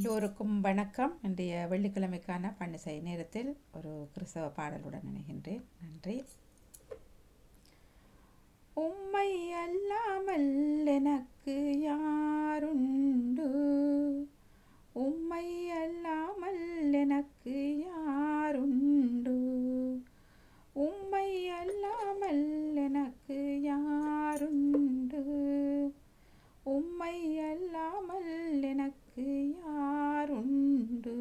எல்லோருக்கும் வணக்கம். இன்றைய வெள்ளிக்கிழமைக்கான பண்டிசை நேரத்தில் ஒரு கிறிஸ்தவ பாடலுடன் நினைகின்றேன் நன்றி. உம்மை அல்லாமல் எனக்கு யாருண்டு உம்மை அல்லாமல் எனக்கு யாருண்டு உம்மை அல்லாமல் எனக்கு யாருண்டு உம்மை அல்லாமல் எனக்கு யாருண்டு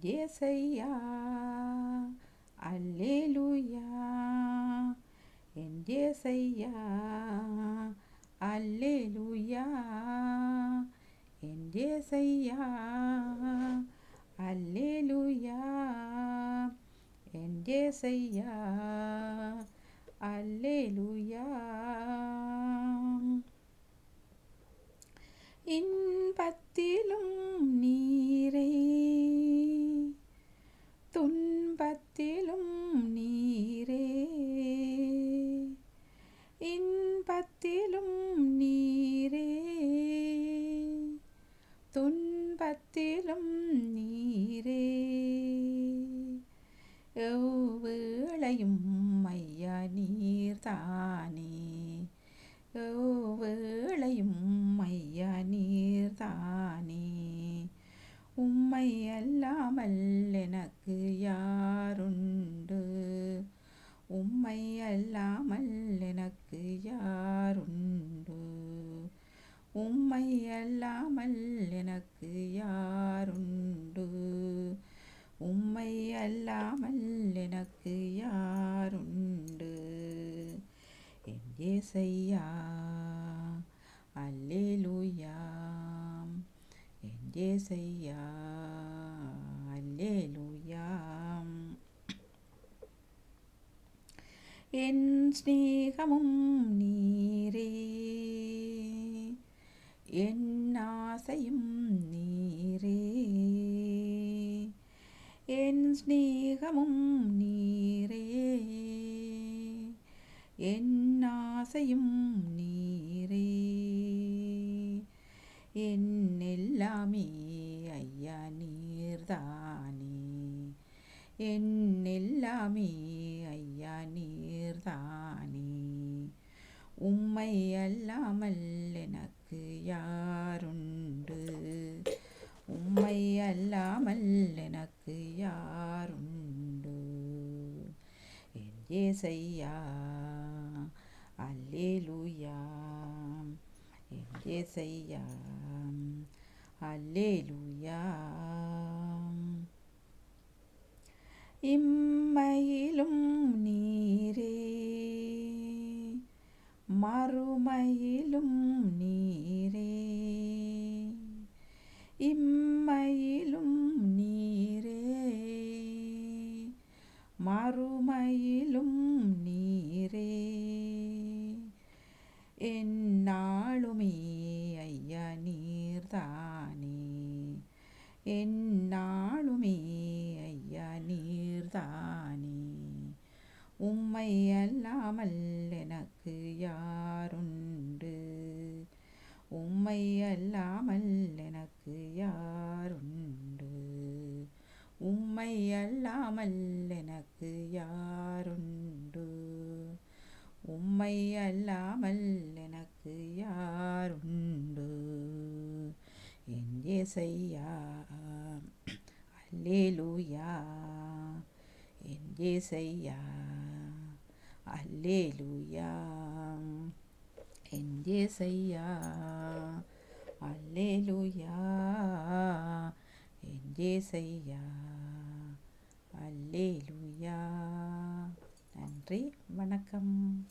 என் ஏசையா அல்லேலூயா என் ஏசையா அல்லேலூயா என் ஏசையா இன்பத்திலும் நீரே. இன்பத்திலும் நீரே. துன்பத்திலும் நீரே. எவ்வேளையும் ஐயா நீர்தானே. எவ்வேளையும் ஐயா நீர்தானே. உம்மை அல்லாமல் எனக்கு யாருண்டு உம்மை அல்லாமல் எனக்கு யாருண்டு? உம்மை அல்லாமல் எனக்கு யாருண்டு? உம்மை அல்லாமல் எனக்கு யாருண்டு? என் ஏசையா அல்லேலூயா. என் ஏசையா அல்லேலூயா என் ஸ்நேகமும் நீரே. என் ஆசையும் நீரே. என் ஸ்நேகமும் நீரே. என் ஆசையும் நீரே. என் எல்லாமே ஐயா நீர்தானே. என் எல்லாமே ஐயா நீர்தானே உம்மை அல்லாமல் எனக்கு யாருண்டு? உம்மை அல்லாமல் எனக்கு யாருண்டு? என் ஏசையா அல்லேலூயா. என் ஏசையா அல்லேலூயா. இம் மறுமையிலும் நீரே. என்னாளுமே ஐயா நீர்தானே. என்னாளுமே ஐயா நீர்தானே. உம்மை அல்லாமல் எனக்கு யாருண்டு? உம்மை அல்லாமல் எனக்கு யாருண்டு? உம்மை அல்லாமல் எனக்கு யாருண்டு? உம்மை அல்லாமல் எனக்கு யாருண்டு? என் ஏசையா அல்லேலூயா. என் ஏசையா அல்லேலூயா. என் ஏசையா அல்லேலூயா. என் ஏசையா அல்லேலூயா. நன்றி வணக்கம்.